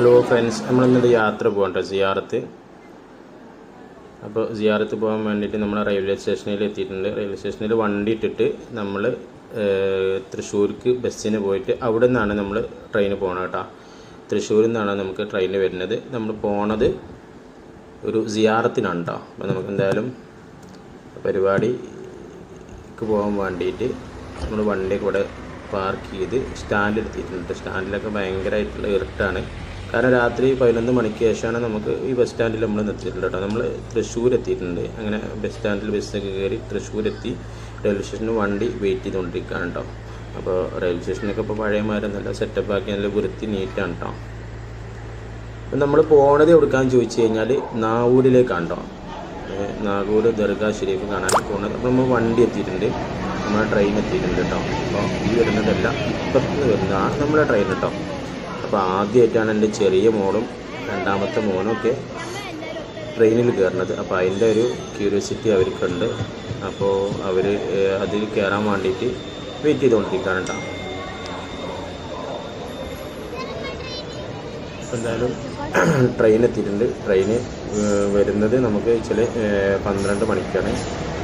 Hello friends നമ്മളിന്നൊരു യാത്ര പോകണ്ട സിയാറത്ത്. അപ്പോൾ സിയാറത്ത് പോകാൻ വേണ്ടിയിട്ട് നമ്മൾ റെയിൽവേ സ്റ്റേഷനിൽ എത്തിയിട്ടുണ്ട്. റെയിൽവേ സ്റ്റേഷനിൽ വണ്ടി ഇട്ടിട്ട് നമ്മൾ തൃശ്ശൂർക്ക് ബസ്സിന് പോയിട്ട് അവിടെ നിന്നാണ് നമ്മൾ ട്രെയിന് പോകണം കേട്ടോ തൃശ്ശൂരിൽ നിന്നാണ് നമുക്ക് ട്രെയിനിൽ വരുന്നത്. നമ്മൾ പോണത് ഒരു സിയാറത്തിനാണ് കേട്ടോ അപ്പോൾ നമുക്ക് എന്തായാലും പരിപാടിക്ക് പോകാൻ വേണ്ടിയിട്ട് നമ്മൾ വണ്ടിയൊക്കെ ഇവിടെ പാർക്ക് ചെയ്ത് സ്റ്റാൻഡ് എടുത്തിട്ടുണ്ട് സ്റ്റാൻഡിലൊക്കെ ഭയങ്കരമായിട്ടുള്ള ഇരുട്ടാണ്. കാരണം രാത്രി പതിനൊന്ന് മണിക്ക് ശേഷമാണ് നമുക്ക് ഈ ബസ് സ്റ്റാൻഡിൽ നമ്മൾ നിർത്തിയിട്ടുള്ളത് കേട്ടോ. നമ്മൾ തൃശ്ശൂർ എത്തിയിട്ടുണ്ട്. അങ്ങനെ ബസ് സ്റ്റാൻഡിൽ ബസ്സൊക്കെ കയറി തൃശ്ശൂർ എത്തി. റെയിൽവേ സ്റ്റേഷനിൽ വണ്ടി വെയിറ്റ് ചെയ്തുകൊണ്ടിരിക്കുകയാണ് കേട്ടോ. അപ്പോൾ റെയിൽവേ സ്റ്റേഷനൊക്കെ ഇപ്പോൾ പഴയമാരെ നല്ല സെറ്റപ്പ് ആക്കി നല്ല വൃത്തി നീറ്റാണ് കേട്ടോ. അപ്പം നമ്മൾ പോണത് എവിടുക്കാന്ന് ചോദിച്ചു കഴിഞ്ഞാൽ നാവൂരിലേക്കാണ് കേട്ടോ. നാഗൂർ ദർഗാ ഷെരീഫ് കാണാൻ പോകുന്നത് അപ്പോൾ നമ്മൾ വണ്ടി എത്തിയിട്ടുണ്ട്. നമ്മുടെ ട്രെയിൻ എത്തിയിട്ടുണ്ട് കേട്ടോ. അപ്പോൾ ഈ വരുന്നതല്ല ഇപ്പുറത്ത് വരുന്നതാണ് നമ്മുടെ ട്രെയിൻ കേട്ടോ. അപ്പോൾ ആദ്യമായിട്ടാണ് എന്റെ ചെറിയ മോളും രണ്ടാമത്തെ മോനും ഒക്കെ ട്രെയിനിൽ കയറുന്നത്. അപ്പോൾ അതിന്റെ ഒരു ക്യൂരിയോസിറ്റി അവർക്കുണ്ട്. അപ്പോൾ അവർ അതിൽ കയറാൻ വേണ്ടിയിട്ട് വെയിറ്റ് ചെയ്തുകൊണ്ടിരിക്കുകയാണ് കേട്ടോ. എന്തായാലും ട്രെയിൻ എത്തിയിട്ടുണ്ട്. ട്രെയിന് വരുന്നത് നമുക്ക് ചില പന്ത്രണ്ട് മണിക്കാണ്.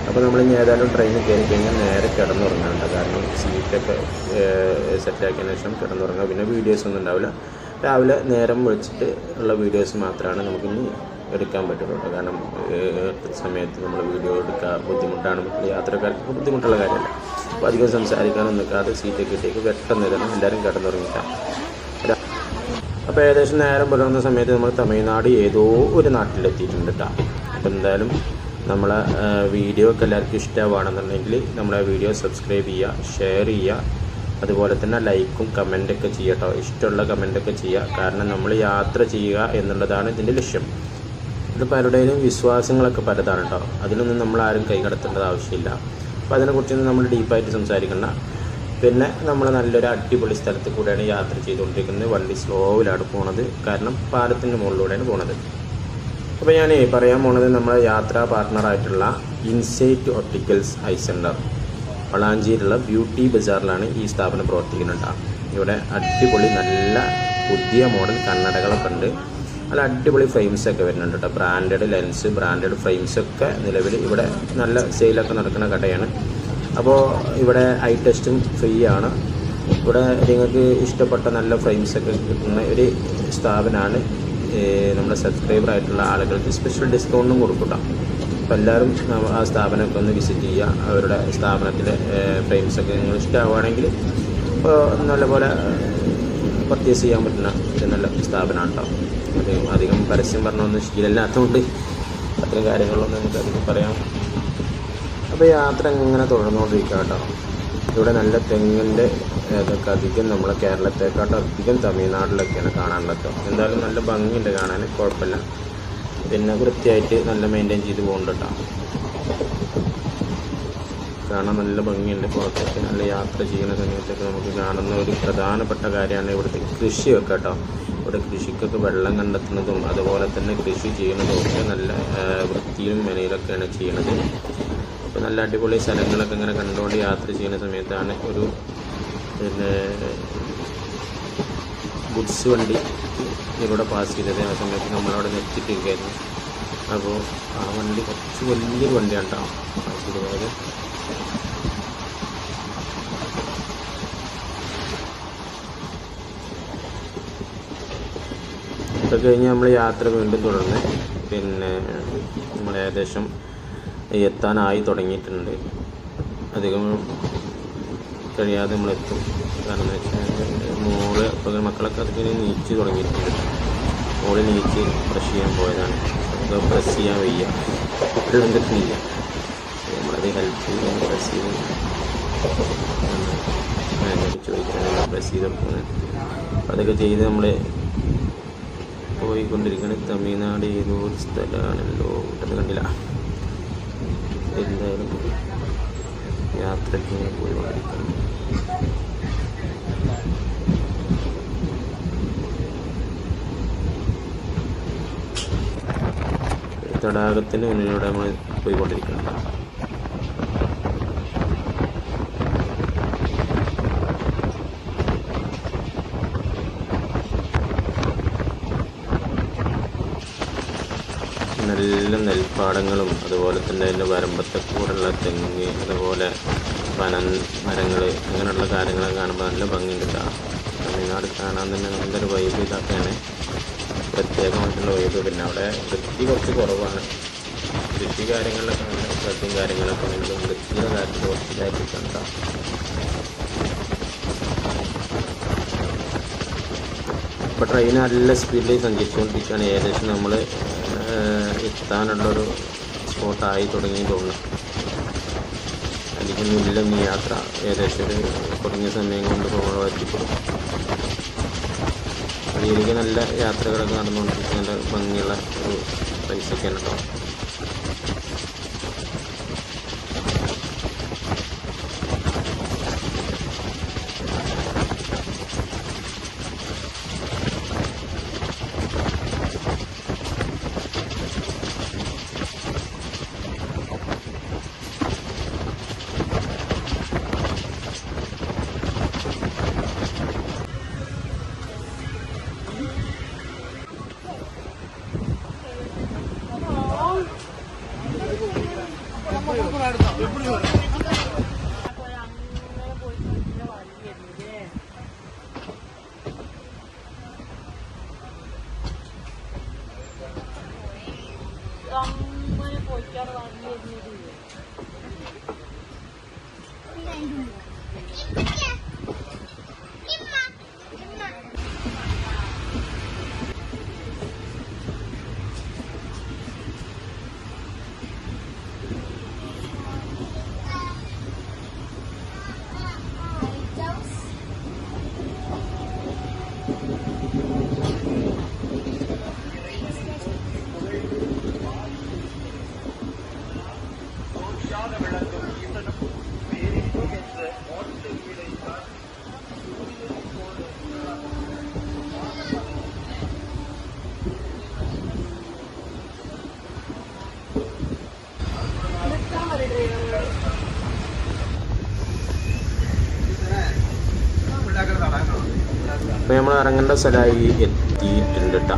അപ്പോൾ നമ്മൾ ഇനി ഏതായാലും ട്രെയിനിൽ കയറി കഴിഞ്ഞാൽ നേരെ കിടന്നുറങ്ങാനുണ്ട്. കാരണം സീറ്റൊക്കെ സെറ്റാക്കിയതിന് ശേഷം കിടന്നുറങ്ങുക പിന്നെ വീഡിയോസ് ഒന്നും ഉണ്ടാവില്ല. രാവിലെ നേരം വിളിച്ചിട്ട് ഉള്ള വീഡിയോസ് മാത്രമാണ് നമുക്കിനി എടുക്കാൻ പറ്റുള്ളൂ. കാരണം സമയത്ത് നമ്മൾ വീഡിയോ എടുക്കാൻ ബുദ്ധിമുട്ടാണ്. യാത്രക്കാർക്ക് ബുദ്ധിമുട്ടുള്ള കാര്യമല്ല. അപ്പോൾ അധികം സംസാരിക്കാനൊന്നും നിൽക്കാതെ സീറ്റൊക്കെ ഇട്ടേക്ക് പെട്ടെന്ന് തന്നെ എല്ലാവരും കിടന്നുറങ്ങിക്കാം അപ്പോൾ ഏകദേശം നേരം പുലർന്ന സമയത്ത് നമ്മൾ തമിഴ്നാട് ഏതോ ഒരു നാട്ടിലെത്തിയിട്ടുണ്ട് കേട്ടോ അപ്പോൾ എന്തായാലും നമ്മളെ വീഡിയോ ഒക്കെ എല്ലാവർക്കും ഇഷ്ടമാണെന്നുണ്ടെങ്കിൽ നമ്മളെ വീഡിയോ സബ്സ്ക്രൈബ് ചെയ്യുക ഷെയർ ചെയ്യുക. അതുപോലെ തന്നെ ലൈക്കും കമന്റൊക്കെ കേട്ടോ ഇഷ്ടമുള്ള കമന്റൊക്കെ ചെയ്യുക. കാരണം നമ്മൾ യാത്ര ചെയ്യുക എന്നുള്ളതാണ് ഇതിന്റെ ലക്ഷ്യം. ഇത് പലരുടെയും വിശ്വാസങ്ങളൊക്കെ പലതാണ് കേട്ടോ അതിനൊന്നും നമ്മൾ ആരും കൈകടത്തേണ്ടത് ആവശ്യമില്ല. അപ്പോൾ അതിനെക്കുറിച്ചൊന്നും നമ്മൾ ഡീപ്പായിട്ട് സംസാരിക്കണ്ട. പിന്നെ നമ്മൾ നല്ലൊരു അടിപൊളി സ്ഥലത്ത് കൂടെയാണ് യാത്ര ചെയ്തുകൊണ്ടിരിക്കുന്നത്. വണ്ടി സ്ലോവിലാണ് പോണത്. കാരണം പാലത്തിന്റെ മുകളിലൂടെയാണ് പോണത്. അപ്പോൾ ഞാൻ പറയാൻ പോണത് നമ്മുടെ യാത്രാ പാർട്ട്ണറായിട്ടുള്ള ഇൻസൈറ്റ് ഒപ്റ്റിക്കൽസ് ഐ സെന്റർ വളാഞ്ചേരിയിലുള്ള ബ്യൂട്ടി ബസാറിലാണ് ഈ സ്ഥാപനം പ്രവർത്തിക്കുന്നുണ്ട് ഇവിടെ അടിപൊളി നല്ല പുതിയ മോഡൽ കണ്ണടകളൊക്കെ ഉണ്ട്. നല്ല അടിപൊളി ഫ്രെയിംസ് ഒക്കെ വരുന്നുണ്ട് കേട്ടോ ബ്രാൻഡഡ് ലെൻസ് ബ്രാൻഡഡ് ഫ്രെയിംസ് ഒക്കെ നിലവിൽ ഇവിടെ നല്ല സെയിലൊക്കെ നടക്കുന്ന കടയാണ്. അപ്പോൾ ഇവിടെ ഐ ടെസ്റ്റും ഫ്രീ ആണ്. ഇവിടെ നിങ്ങൾക്ക് ഇഷ്ടപ്പെട്ട നല്ല ഫ്രെയിംസ് ഒക്കെ കിട്ടുന്ന ഒരു സ്ഥാപനമാണ് നമ്മുടെ സബ്സ്ക്രൈബർ ആയിട്ടുള്ള ആളുകൾക്ക് സ്പെഷ്യൽ ഡിസ്കൗണ്ടും കൊടുക്കുക അപ്പോൾ എല്ലാവരും ആ സ്ഥാപനമൊക്കെ ഒന്ന് വിസിറ്റ് ചെയ്യുക. അവരുടെ സ്ഥാപനത്തിലെ ഫ്രെയിംസൊക്കെ നിങ്ങൾ ഇഷ്ടമാവുകയാണെങ്കിൽ ഇപ്പോൾ നല്ലപോലെ പർച്ചേസ് ചെയ്യാൻ പറ്റുന്ന ഒരു നല്ല സ്ഥാപനമാണ് കേട്ടോ അത് അധികം പരസ്യം പറഞ്ഞൊന്നും ശീലമില്ലാത്തതുകൊണ്ട് അത്തരം കാര്യങ്ങളൊന്നും നമുക്ക് അധികം പറയാം. അപ്പോൾ യാത്ര ഇങ്ങനെ തുടർന്നുകൊണ്ടിരിക്കുക കേട്ടോ ഇവിടെ നല്ല തെങ്ങിന്റെ ഇതൊക്കെ അധികം നമ്മളെ കേരളത്തെക്കാട്ടും അധികം തമിഴ്നാട്ടിലൊക്കെയാണ് കാണാനുള്ളത്. എന്തായാലും നല്ല ഭംഗിയുണ്ട് കാണാൻ കുഴപ്പമില്ല. പിന്നെ വൃത്തിയായിട്ട് നല്ല മെയിന്റെയിൻ ചെയ്ത് പോകുന്നുണ്ട് കാണാൻ നല്ല ഭംഗിയുണ്ട്. പുറത്തേക്ക് നല്ല യാത്ര ചെയ്യുന്ന സമയത്തൊക്കെ നമുക്ക് കാണുന്ന ഒരു പ്രധാനപ്പെട്ട കാര്യമാണ് ഇവിടുത്തെ കൃഷിയൊക്കെ കേട്ടോ. ഇവിടെ കൃഷിക്കൊക്കെ വെള്ളം കണ്ടെത്തുന്നതും അതുപോലെ തന്നെ കൃഷി ചെയ്യുന്നതും ഒക്കെ നല്ല വൃത്തിയും മെനയിലൊക്കെയാണ് ചെയ്യുന്നത്. അപ്പോൾ നല്ല അടിപൊളി സ്ഥലങ്ങളൊക്കെ ഇങ്ങനെ കണ്ടുകൊണ്ട് യാത്ര ചെയ്യുന്ന സമയത്താണ് ഒരു പിന്നെ ഗുഡ്സ് വണ്ടി ഇവിടെ പാസ് ചെയ്തത്. ആ സമയത്ത് നമ്മളവിടെ നിർത്തിയിട്ടിരിക്കുകയായിരുന്നു. അപ്പോൾ ആ വണ്ടി കുറച്ച് വലിയൊരു വണ്ടിയാണ് കേട്ടോ പാസ് ഇതൊക്കെ കഴിഞ്ഞ് നമ്മൾ യാത്ര വീണ്ടും തുടർന്ന് പിന്നെ നമ്മൾ ഏകദേശം എത്താനായി തുടങ്ങിയിട്ടുണ്ട്. അധികം കഴിയാതെ നമ്മളെത്തും. കാരണം എന്ന് വെച്ചാൽ മോൾ ഇപ്പോൾ മക്കളൊക്കെ അതിന് നീച്ച് തുടങ്ങിയിട്ടുണ്ട്. മോൾ നീച്ച് ബ്രഷ് ചെയ്യാൻ പോയതാണ്. നമുക്ക് ബ്രഷ് ചെയ്യാൻ വയ്യ. വെള്ളം നമ്മളത് ഹെൽപ്പ് ചെയ്യാൻ ബ്രഷ് ചെയ്ത് ചോദിക്കാനുള്ള പ്രസ് ചെയ്ത് കൊടുക്കുന്നത്. അതൊക്കെ ചെയ്ത് നമ്മൾ പോയിക്കൊണ്ടിരിക്കുന്നത് തമിഴ്നാട് ഏതോ ഒരു സ്ഥലമാണല്ലോ. അത് കണ്ടില്ല. എന്തായാലും യാത്രയ്ക്ക് ഇങ്ങനെ പോയിക്കൊണ്ടിരിക്കുന്നു തടാകത്തിന് മുന്നിലൂടെ നമ്മൾ പോയിക്കൊണ്ടിരിക്കുന്നുണ്ട് നല്ല നെൽപ്പാടങ്ങളും അതുപോലെ തന്നെ അതിന്റെ വരമ്പത്തെ കൂടെയുള്ള തെങ്ങ് അതുപോലെ വന മരങ്ങൾ അങ്ങനെയുള്ള കാര്യങ്ങളൊക്കെ കാണുമ്പോൾ നല്ല ഭംഗിയുണ്ട് തമിഴ്നാട് കാണാൻ തന്നെ നല്ലൊരു വൈബ് ഇതൊക്കെയാണ്. പ്രത്യേകമായിട്ടുള്ള വൈബ് പിന്നെ അവിടെ വൃത്തി കുറച്ച് കുറവാണ്. കൃഷി കാര്യങ്ങളിലൊക്കെ നല്ല ശ്രദ്ധയും കാര്യങ്ങളൊക്കെ ഉണ്ടെങ്കിലും വൃത്തിയുടെ കാര്യത്തിൽ കുറച്ച് ഇതായിട്ട് ഇപ്പോൾ ട്രെയിൻ നല്ല സ്പീഡിൽ സഞ്ചരിച്ചുകൊണ്ടിരിക്കുകയാണ് ഏകദേശം നമ്മൾ എത്താനുള്ളൊരു സ്പോട്ടായി തുടങ്ങി തോന്നുന്നു. അല്ലെങ്കിൽ മുല്ലം ഈ യാത്ര ഏകദേശം ഒരു കുറഞ്ഞ സമയം കൊണ്ട് നമ്മൾ പറ്റിപ്പോ അതിലേക്ക് നല്ല യാത്രകളൊക്കെ നടന്നുകൊണ്ടിരിക്കുന്ന നല്ല ഭംഗിയുള്ള ഒരു പ്ലേസൊക്കെയാണ് കേട്ടോ. നമ്മൾ ഇറങ്ങേണ്ട സ്ഥലമായി എത്തിയിട്ടുണ്ട് കേട്ടോ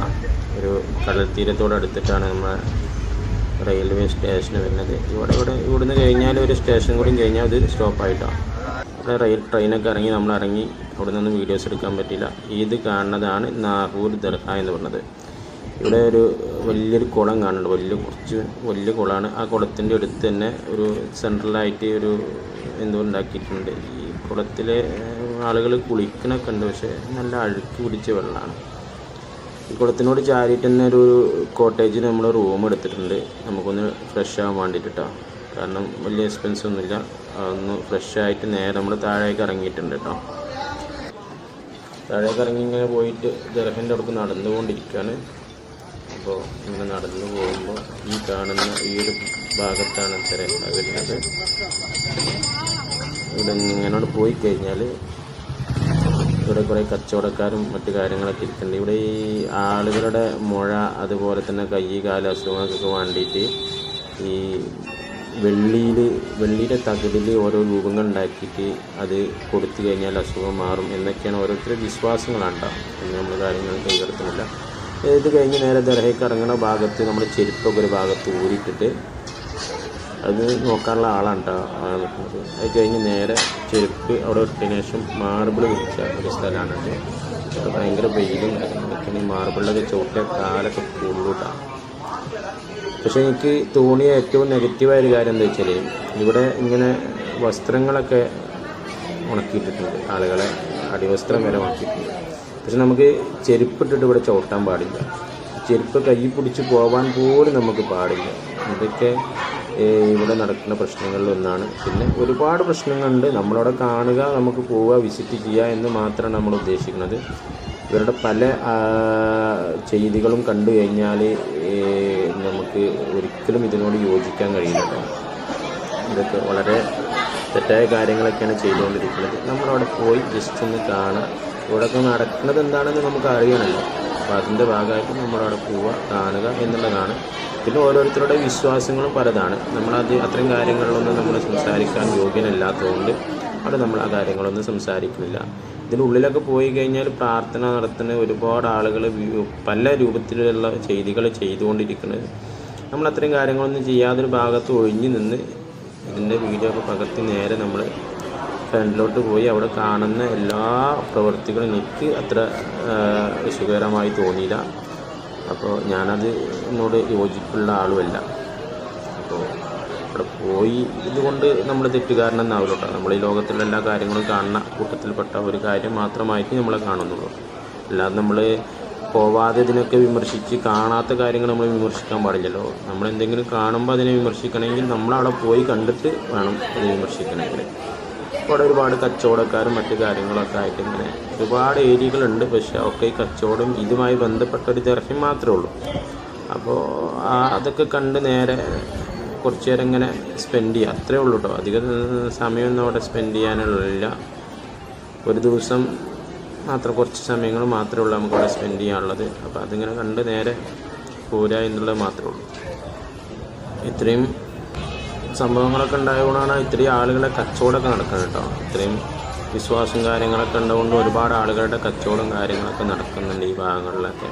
ഒരു കടൽ തീരത്തോട് അടുത്തിട്ടാണ് നമ്മൾ റെയിൽവേ സ്റ്റേഷൻ വരുന്നത്. ഇവിടെ ഇവിടെ ഇവിടുന്ന് കഴിഞ്ഞാൽ ഒരു സ്റ്റേഷൻ കൂടി കഴിഞ്ഞാൽ അത് സ്റ്റോപ്പായിട്ടാണ് ഇവിടെ റെയിൽ ട്രെയിനൊക്കെ ഇറങ്ങി നമ്മൾ ഇറങ്ങി അവിടെ നിന്നും വീഡിയോസ് എടുക്കാൻ പറ്റില്ല ഇത് കാണുന്നതാണ് നാഹൂർ ദർഹ എന്ന് പറഞ്ഞത് ഇവിടെ ഒരു വലിയൊരു കുളം കാണുന്നുണ്ട്. വലിയ കുറച്ച് വലിയ കുളമാണ്. ആ കുളത്തിന്റെ അടുത്ത് തന്നെ ഒരു സെൻട്രലായിട്ട് ഒരു എന്തോ ഉണ്ടാക്കിയിട്ടുണ്ട്. ഈ കുളത്തിലെ ആളുകൾ കുളിക്കണൊക്കെ ഉണ്ട്. പക്ഷേ നല്ല അഴുക്ക് പിടിച്ച വെള്ളമാണ്. ഈ കുളത്തിനോട് ചാരിയിട്ട് തന്നെ ഒരു കോട്ടേജിൽ നമ്മൾ റൂം എടുത്തിട്ടുണ്ട്. നമുക്കൊന്ന് ഫ്രഷ് ആവാൻ വേണ്ടിയിട്ട്. കാരണം വലിയ എക്സ്പെൻസ് ഒന്നുമില്ല. ഒന്ന് ഫ്രഷ് ആയിട്ട് നേരെ നമ്മൾ താഴേക്ക് ഇറങ്ങിയിട്ടുണ്ട് കേട്ടോ. താഴേക്ക് ഇറങ്ങി ഇങ്ങനെ പോയിട്ട് ദർഹന്റെ അടുത്ത് നടന്നുകൊണ്ടിരിക്കുകയാണ് അപ്പോൾ ഇങ്ങനെ നടന്നു പോകുമ്പോൾ ഈ കാണുന്ന ഈ ഒരു ഭാഗത്താണ് തിരക്ക വരുന്നത്. ഇവിടെ ഇങ്ങനോട് പോയി കഴിഞ്ഞാൽ ഇവിടെ കുറേ കച്ചവടക്കാരും മറ്റു കാര്യങ്ങളൊക്കെ ഇരിക്കുന്നുണ്ട്. ഇവിടെ ഈ ആളുകളുടെ മുഴ അതുപോലെ തന്നെ കൈ കാല അസുഖങ്ങൾക്കൊക്കെ വേണ്ടിയിട്ട് ഈ വെള്ളിയിൽ വെള്ളിയുടെ തകിടിൽ ഓരോ രൂപങ്ങൾ ഉണ്ടാക്കിയിട്ട് അത് കൊടുത്തു കഴിഞ്ഞാൽ അസുഖം മാറും എന്നൊക്കെയാണ് ഓരോരുത്തരുടെ വിശ്വാസങ്ങളാണ് എന്ന് നമ്മൾ കാര്യങ്ങൾ കൈകടത്തുന്നില്ല ഇത് കഴിഞ്ഞ് നേരെ ദർഹയ്ക്ക് ഇറങ്ങുന്ന ഭാഗത്ത് നമ്മൾ ചെരുപ്പൊക്കെ ഒരു ഭാഗത്ത് ഊരിയിട്ടിട്ട് അത് നോക്കാനുള്ള ആളാണ് കേട്ടോ ആൾ നിൽക്കുന്നത് അത് കഴിഞ്ഞ് നേരെ ചെരുപ്പ് അവിടെ ഇട്ടതിന് ശേഷം മാർബിൾ വിളിച്ച ഒരു സ്ഥലമാണ് ഇത് ഇവിടെ ഭയങ്കര വെയിലും കാര്യങ്ങളൊക്കെ മാർബിളിലൊക്കെ ചോട്ടിയ കാലൊക്കെ കൂടുതലാണ് പക്ഷേ എനിക്ക് തോന്നിയ ഏറ്റവും നെഗറ്റീവായ ഒരു കാര്യം എന്താ വെച്ചാൽ ഇവിടെ ഇങ്ങനെ വസ്ത്രങ്ങളൊക്കെ ഉണക്കിയിട്ടിട്ടുണ്ട് ആളുകളെ. അടിവസ്ത്രം വരെ ഉണക്കിയിട്ടുണ്ട്. പക്ഷെ നമുക്ക് ചെരുപ്പിട്ടിട്ട് ഇവിടെ ചവിട്ടാൻ പാടില്ല. ചെരുപ്പ് കൈ പിടിച്ച് പോകാൻ പോലും നമുക്ക് പാടില്ല. ഇതൊക്കെ ഇവിടെ നടക്കുന്ന പ്രശ്നങ്ങളിൽ ഒന്നാണ്. പിന്നെ ഒരുപാട് പ്രശ്നങ്ങളുണ്ട്. നമ്മളവിടെ കാണുക നമുക്ക് പോവുക വിസിറ്റ് ചെയ്യുക എന്ന് മാത്രമാണ് നമ്മൾ ഉദ്ദേശിക്കുന്നത്. ഇവരുടെ പല ചെയ്തികളും കണ്ടു കഴിഞ്ഞാൽ നമുക്ക് ഒരിക്കലും ഇതിനോട് യോജിക്കാൻ കഴിയില്ല ഇതൊക്കെ വളരെ തെറ്റായ കാര്യങ്ങളൊക്കെയാണ് ചെയ്തുകൊണ്ടിരിക്കുന്നത്. നമ്മളവിടെ പോയി ജസ്റ്റ് ഒന്ന് കാണാം. ഇവിടെയൊക്കെ നടക്കുന്നത് എന്താണെന്ന് നമുക്ക് അറിയണമല്ലോ അപ്പോൾ അതിന്റെ ഭാഗമായിട്ട് നമ്മളവിടെ പോവുക കാണുക എന്നുള്ളതാണ്. പിന്നെ ഓരോരുത്തരുടെ വിശ്വാസങ്ങളും പലതാണ്. നമ്മളത് അത്തരം കാര്യങ്ങളിലൊന്നും നമ്മൾ സംസാരിക്കാൻ യോഗ്യനല്ലാത്തതുകൊണ്ട് അവിടെ നമ്മൾ ആ കാര്യങ്ങളൊന്നും സംസാരിക്കുന്നില്ല. ഇതിനുള്ളിലൊക്കെ പോയി കഴിഞ്ഞാൽ പ്രാർത്ഥന നടത്തുന്ന ഒരുപാട് ആളുകൾ പല രൂപത്തിലുള്ള ചെയ്തികൾ ചെയ്തുകൊണ്ടിരിക്കുന്നത്. നമ്മൾ അത്രയും കാര്യങ്ങളൊന്നും ചെയ്യാതൊരു ഭാഗത്ത് ഒഴിഞ്ഞു നിന്ന് ഇതിന്റെ വീഡിയോ ഒക്കെ പകർത്തി നേരെ നമ്മൾ ഫ്രണ്ടിലോട്ട് പോയി അവിടെ കാണുന്ന എല്ലാ പ്രവൃത്തികളും എനിക്ക് അത്ര സുഖകരമായി തോന്നിയില്ല. അപ്പോൾ ഞാനത് എന്നോട് യോജിപ്പുള്ള ആളുമല്ല. അപ്പോൾ അവിടെ പോയി ഇതുകൊണ്ട് നമ്മൾ തെറ്റുകാരനെന്നാവില്ല കേട്ടോ. നമ്മൾ ഈ ലോകത്തിലുള്ള എല്ലാ കാര്യങ്ങളും കാണുന്ന കൂട്ടത്തിൽപ്പെട്ട ഒരു കാര്യം മാത്രമായിട്ട് നമ്മളെ കാണുന്നുള്ളൂ. അല്ലാതെ നമ്മൾ പോവാതെ ഇതിനൊക്കെ വിമർശിച്ച് കാണാത്ത കാര്യങ്ങൾ നമ്മൾ വിമർശിക്കാൻ പാടില്ലല്ലോ. നമ്മൾ എന്തെങ്കിലും കാണുമ്പോൾ അതിനെ വിമർശിക്കണമെങ്കിൽ നമ്മളവിടെ പോയി കണ്ടിട്ട് വേണം അത് വിമർശിക്കണമെങ്കിൽ. അവിടെ ഒരുപാട് കച്ചവടക്കാരും മറ്റു കാര്യങ്ങളൊക്കെ ആയിട്ട് ഇങ്ങനെ ഒരുപാട് ഏരിയകളുണ്ട്. പക്ഷേ ഒക്കെ ഈ കച്ചവടം ഇതുമായി ബന്ധപ്പെട്ട ഒരു ദർശ്യം മാത്രമേ ഉള്ളൂ. അപ്പോൾ അതൊക്കെ കണ്ട് നേരെ കുറച്ച് നേരം ഇങ്ങനെ സ്പെൻഡ് ചെയ്യുക അത്രേ ഉള്ളൂ കേട്ടോ അധികം സമയമൊന്നും അവിടെ സ്പെൻഡ് ചെയ്യാനുള്ളില്ല ഒരു ദിവസം മാത്രം കുറച്ച് സമയങ്ങൾ മാത്രമേ ഉള്ളൂ നമുക്ക് അവിടെ സ്പെൻഡ് ചെയ്യാനുള്ളത്. അപ്പോൾ അതിങ്ങനെ കണ്ട് നേരെ പോരുക എന്നുള്ളത് മാത്രമേ ഉള്ളൂ. ഇത്രയും സംഭവങ്ങളൊക്കെ ഉണ്ടായതുകൊണ്ടാണ് ഇത്രയും ആളുകളെ കച്ചവടമൊക്കെ നടക്കുന്നത് കേട്ടോ. ഇത്രയും വിശ്വാസം കാര്യങ്ങളൊക്കെ ഉള്ളതുകൊണ്ട് ഒരുപാട് ആളുകളുടെ കച്ചവടം കാര്യങ്ങളൊക്കെ നടക്കുന്നുണ്ട് ഈ ഭാഗങ്ങളിലൊക്കെ.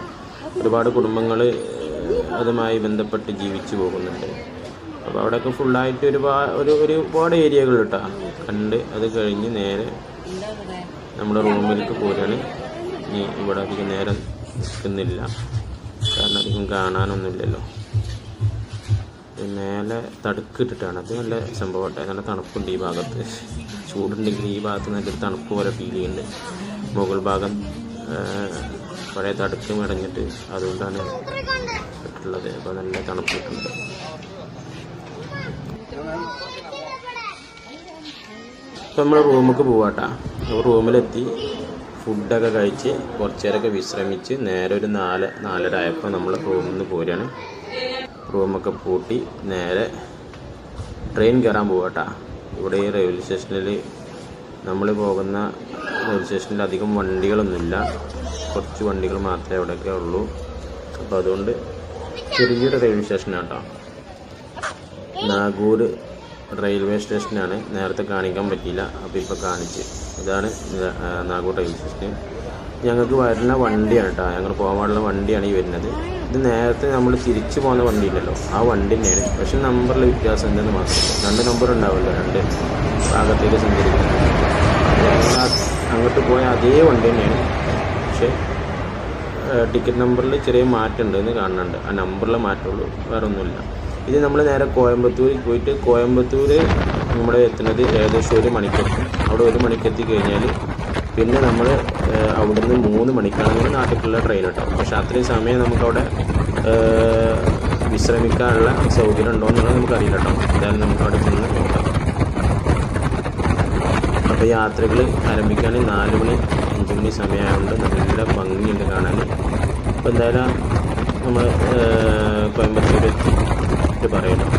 ഒരുപാട് കുടുംബങ്ങൾ അതുമായി ബന്ധപ്പെട്ട് ജീവിച്ചു പോകുന്നുണ്ട്. അപ്പോൾ അവിടെയൊക്കെ ഫുള്ളായിട്ട് ഒരുപാട് ഒരു ഒരുപാട് ഏരിയകൾ കേട്ടോ. കണ്ട് അത് കഴിഞ്ഞ് നേരെ നമ്മുടെ റൂമിലേക്ക് പോരാണ് ഇനി ഇവിടെ അധികം നേരം നിൽക്കുന്നില്ല. കാരണം അധികം കാണാനൊന്നുമില്ലല്ലോ. മേലെ തടുക്കിട്ടിട്ടാണ്. അത് നല്ല സംഭവട്ടെ നല്ല തണുപ്പുണ്ട് ഈ ഭാഗത്ത്. ചൂടുണ്ടെങ്കിൽ ഈ ഭാഗത്ത് നല്ലൊരു തണുപ്പ് പോലെ ഫീൽ ചെയ്യുന്നുണ്ട്. മുകൾ ഭാഗം പഴയ തടുക്ക് മടങ്ങിയിട്ട് അതുകൊണ്ടാണ് ഇട്ടുള്ളത് അപ്പോൾ നല്ല തണുപ്പ് കിട്ടുന്നുണ്ട്. ഇപ്പം നമ്മൾ റൂമിലേക്ക് പോവാട്ടാ. അപ്പോൾ റൂമിലെത്തി. ഫുഡൊക്കെ കഴിച്ച് കുറച്ച് നേരമൊക്കെ വിശ്രമിച്ച് നേരെ ഒരു നാല് നാലര ആയപ്പോൾ നമ്മൾ റൂമിൽ നിന്ന് പോരുകയാണ് റൂമൊക്കെ പൂട്ടി നേരെ ട്രെയിൻ കയറാൻ പോകട്ടാ ഇവിടെ ഈ റെയിൽവേ സ്റ്റേഷനിൽ നമ്മൾ പോകുന്ന റെയിൽവേ സ്റ്റേഷനിൽ അധികം വണ്ടികളൊന്നുമില്ല. കുറച്ച് വണ്ടികൾ മാത്രമേ അവിടെയൊക്കെ ഉള്ളൂ. അപ്പോൾ അതുകൊണ്ട് ചെറിയൊരു റെയിൽവേ സ്റ്റേഷനാണ് കേട്ടോ നാഗൂർ റെയിൽവേ സ്റ്റേഷനാണ്. നേരത്തെ കാണിക്കാൻ പറ്റിയില്ല. അപ്പോൾ ഇപ്പോൾ കാണിച്ച്. ഇതാണ് നാഗൂർ റെയിൽവേ സ്റ്റേഷൻ. ഞങ്ങൾക്ക് വരുന്ന വണ്ടിയാണ് കേട്ടോ ഞങ്ങൾ പോകാനുള്ള വണ്ടിയാണ് ഈ വരുന്നത്. ഇത് നേരത്തെ നമ്മൾ തിരിച്ചു പോകുന്ന വണ്ടി ഇല്ലല്ലോ ആ വണ്ടി തന്നെയാണ് പക്ഷേ നമ്പറിൽ വ്യത്യാസം ഉണ്ടെന്ന് മാത്രം രണ്ട് നമ്പർ ഉണ്ടാവില്ല രണ്ട് ഭാഗത്തേക്ക് സഞ്ചരിക്കുന്നത്. അങ്ങോട്ട് പോയ അതേ വണ്ടി തന്നെയാണ് പക്ഷേ ടിക്കറ്റ് നമ്പറിൽ ചെറിയ മാറ്റം ഉണ്ടെന്ന് കാണുന്നുണ്ട്. ആ നമ്പറിലെ മാറ്റമുള്ളൂ. വേറെ ഒന്നുമില്ല. ഇത് നമ്മൾ നേരെ കോയമ്പത്തൂർ പോയിട്ട് കോയമ്പത്തൂർ നമ്മുടെ എത്തുന്നത് ഏകദേശം ഒരു മണിക്കെത്തും അവിടെ ഒരു മണിക്കെത്തി കഴിഞ്ഞാൽ പിന്നെ നമ്മൾ അവിടെ നിന്ന് മൂന്ന് മണിക്കാണെങ്കിൽ നാട്ടിലുള്ള ട്രെയിൻ കിട്ടും. പക്ഷെ അത്രയും സമയം നമുക്കവിടെ വിശ്രമിക്കാനുള്ള സൗകര്യം ഉണ്ടോ എന്നുള്ളത് നമുക്കറിയില്ല കേട്ടോ. എന്തായാലും നമുക്ക് അവിടെ ചെന്ന് നോക്കാം. അപ്പോൾ യാത്രകൾ ആരംഭിക്കാൻ നാല് മണി അഞ്ച് മണി സമയമായതുകൊണ്ട് നല്ല ഭംഗിയുണ്ട് കാണാൻ അപ്പോൾ എന്തായാലും നമ്മൾ കോയമ്പത്തൂർ എത്തി പറയണം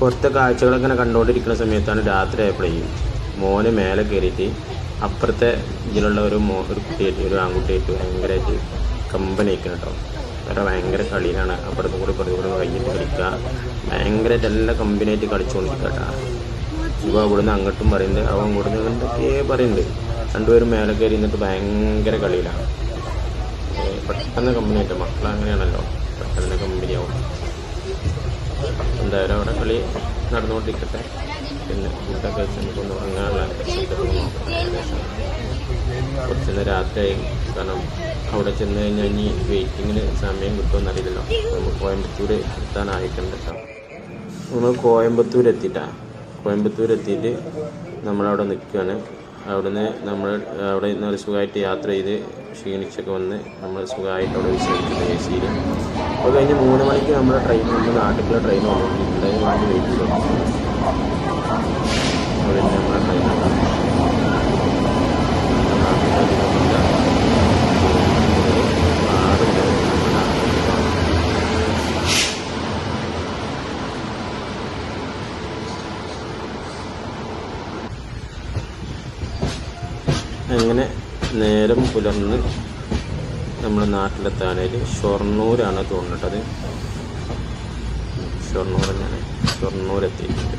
പുറത്തെ കാഴ്ചകളൊക്കെ കണ്ടുകൊണ്ടിരിക്കുന്ന സമയത്താണ് രാത്രി ആയപ്പോഴേക്കും മോന് മേലെ കയറിയിട്ട് അപ്പുറത്തെ ഇതിലുള്ള ഒരു മോ ഒരു കുട്ടിയായിട്ട് ഒരു ആൺകുട്ടിയായിട്ട് ഭയങ്കരമായിട്ട് കമ്പനിക്കണം കേട്ടോ അവരുടെ ഭയങ്കര കളിയിലാണ്. അപ്പുറത്തും കൂടി ഇപ്പുറത്തും കൂടി കഴിഞ്ഞിട്ട് കളിക്കുക ഭയങ്കരമായിട്ട് എല്ലാ കമ്പനിയായിട്ട് കളിച്ചുകൊണ്ടിരിക്കുക കേട്ടോ അവിടെ അവിടുന്ന് അങ്ങോട്ടും പറയുന്നുണ്ട് അവൻ ഇവിടുന്ന് എന്തൊക്കെയേ പറയുന്നുണ്ട്. രണ്ടുപേരും മേലെ കയറി നിന്നിട്ട് ഭയങ്കര കളിയിലാണ്. പെട്ടെന്ന് കമ്പനി ആയിട്ട്? മക്കൾ അങ്ങനെയാണല്ലോ. പെട്ടെന്ന് കമ്പനി എന്തായാലും അവിടെ കളി നടന്നുകൊണ്ടിരിക്കട്ടെ. പിന്നെ ഫുഡൊക്കെ കഴിച്ച് നമുക്കൊന്ന് ഉറങ്ങാനുള്ള കുറച്ചൊന്ന് രാത്രിയായി. കാരണം അവിടെ ചെന്ന് കഴിഞ്ഞാൽ ഇനി വെയിറ്റിങ്ങിന് സമയം കിട്ടുമെന്ന് അറിയില്ലല്ലോ. നമുക്ക് കോയമ്പത്തൂർ എത്താനായിട്ടുണ്ട് കേട്ടോ. നമ്മൾ കോയമ്പത്തൂർ എത്തിയിട്ടാ കോയമ്പത്തൂർ എത്തിയിട്ട് നമ്മളവിടെ നിൽക്കുകയാണ്. അവിടുന്ന് നമ്മൾ അവിടെ നിന്ന് സുഖമായിട്ട് യാത്ര ചെയ്ത് ക്ഷീണിച്ചൊക്കെ വന്ന് നമ്മൾ സുഖമായിട്ട് അവിടെ വിശ്രമിക്കുന്നത് എ സിയിൽ അപ്പോൾ കഴിഞ്ഞ് മൂന്ന് മണിക്ക് നമ്മുടെ ട്രെയിൻ നമ്മുടെ നാട്ടിലുള്ള ട്രെയിൻ അതിന് വേണ്ടി വെയിറ്റ് ചെയ്തു അവിടെ നമ്മുടെ ട്രെയിൻ അങ്ങനെ നേരം പുലർന്ന് നാട്ടിലെത്താനായിട്ട് ഷൊർണൂരാണ് തോന്നിട്ടത് ഷൊർണൂർ തന്നെയാണ് ഷൊർണൂർ എത്തിയിട്ടുണ്ട്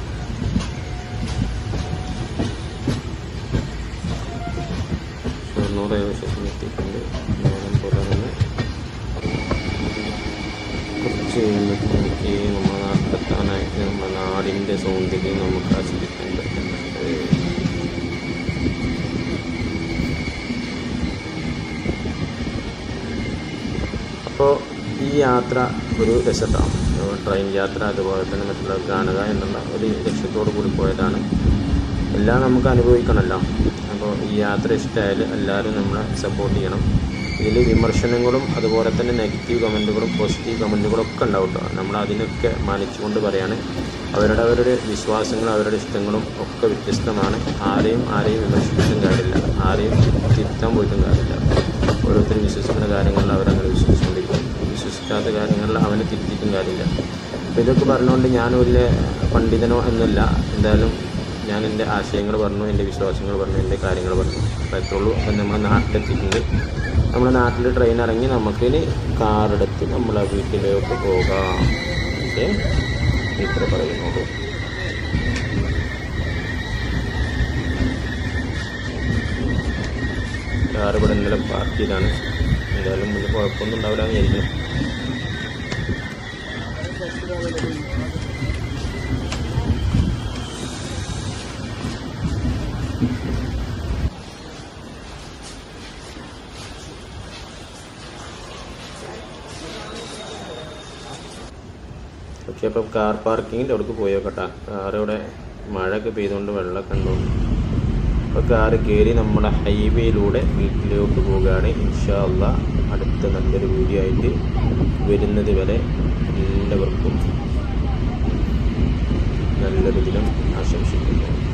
ഷൊർണൂർ ഏകദേശം എത്തിയിട്ടുണ്ട്. നേരം തന്നെ കുറച്ച് കഴിയുമ്പോഴത്തേക്ക് നമ്മുടെ നാട്ടിലെത്താനായിട്ട് നമ്മുടെ നാടിന്റെ സൗന്ദര്യം നമുക്ക് ആസ്വദിക്കാൻ പറ്റുന്നുണ്ട് അപ്പോൾ ഈ യാത്ര ഒരു രസത്താണ്. ട്രെയിൻ യാത്ര അതുപോലെ തന്നെ മറ്റുള്ളവർ കാണുക എന്നുള്ള ഒരു ലക്ഷ്യത്തോടു കൂടി പോയതാണ്. എല്ലാം നമുക്ക് അനുഭവിക്കണമല്ലോ അപ്പോൾ ഈ യാത്ര ഇഷ്ടമായാൽ എല്ലാവരും നമ്മളെ സപ്പോർട്ട് ചെയ്യണം. ഇതിൽ വിമർശനങ്ങളും അതുപോലെ തന്നെ നെഗറ്റീവ് കമന്റുകളും പോസിറ്റീവ് കമന്റുകളും ഒക്കെ ഉണ്ടാവും കേട്ടോ നമ്മൾ അതിനൊക്കെ മാനിച്ചുകൊണ്ട് പറയാണ്. അവരുടെ അവരുടെ വിശ്വാസങ്ങളും അവരുടെ ഇഷ്ടങ്ങളും ഒക്കെ വ്യത്യസ്തമാണ്. ആരെയും ആരെയും വിമർശിച്ചിട്ടും കാര്യമില്ല. ആരെയും തിരുത്താൻ പോയിട്ടും കാര്യമില്ല. ഓരോരുത്തരും വിശ്വസിക്കുന്ന കാര്യങ്ങളിൽ അവരങ്ങനെ വിശ്വസിച്ചുകൊണ്ടിരിക്കും വിശ്വസിക്കാത്ത കാര്യങ്ങളിൽ അവനെ തിരുത്തിയിട്ടും കാര്യമില്ല. അപ്പോൾ ഇതൊക്കെ പറഞ്ഞുകൊണ്ട് ഞാൻ വലിയ പണ്ഡിതനോ എന്നല്ല. എന്തായാലും ഞാൻ എന്റെ ആശയങ്ങൾ പറഞ്ഞു എന്റെ വിശ്വാസങ്ങൾ പറഞ്ഞു എന്റെ കാര്യങ്ങൾ പറഞ്ഞു. എത്തുള്ളൂ അപ്പം നമ്മൾ നാട്ടിലെത്തിയിട്ടുണ്ട്. നമ്മുടെ നാട്ടിൽ ട്രെയിൻ ഇറങ്ങി നമുക്കിനി കാറെടുത്ത് നമ്മളെ വീട്ടിലേക്ക് പോകാം. ഓക്കെ? ഇത്ര പറയുന്നുള്ളൂ. കാർ ഇവിടെ ഇന്നലെ പാർക്ക് ചെയ്താണ്. എന്തായാലും വലിയ കുഴപ്പമൊന്നും ഉണ്ടാവില്ല എന്ന് വിചാരിക്കുന്നു. ഓക്കെ അപ്പം കാർ പാർക്കിങ്ങിന്റെ അവിടേക്ക് പോയോ കേട്ടാ കാറിവിടെ മഴയൊക്കെ പെയ്തുകൊണ്ട് വെള്ളമൊക്കെ ഉണ്ടോ അപ്പോൾ കാറ് കയറി നമ്മുടെ ഹൈവേയിലൂടെ വീട്ടിലോട്ട് പോവുകയാണ്. ഇൻഷാല്ല അടുത്ത നല്ലൊരു വീഡിയോ ആയിട്ട് വരുന്നത് വരെ എല്ലാവർക്കും Ben de bildiğim her şey bu şekilde.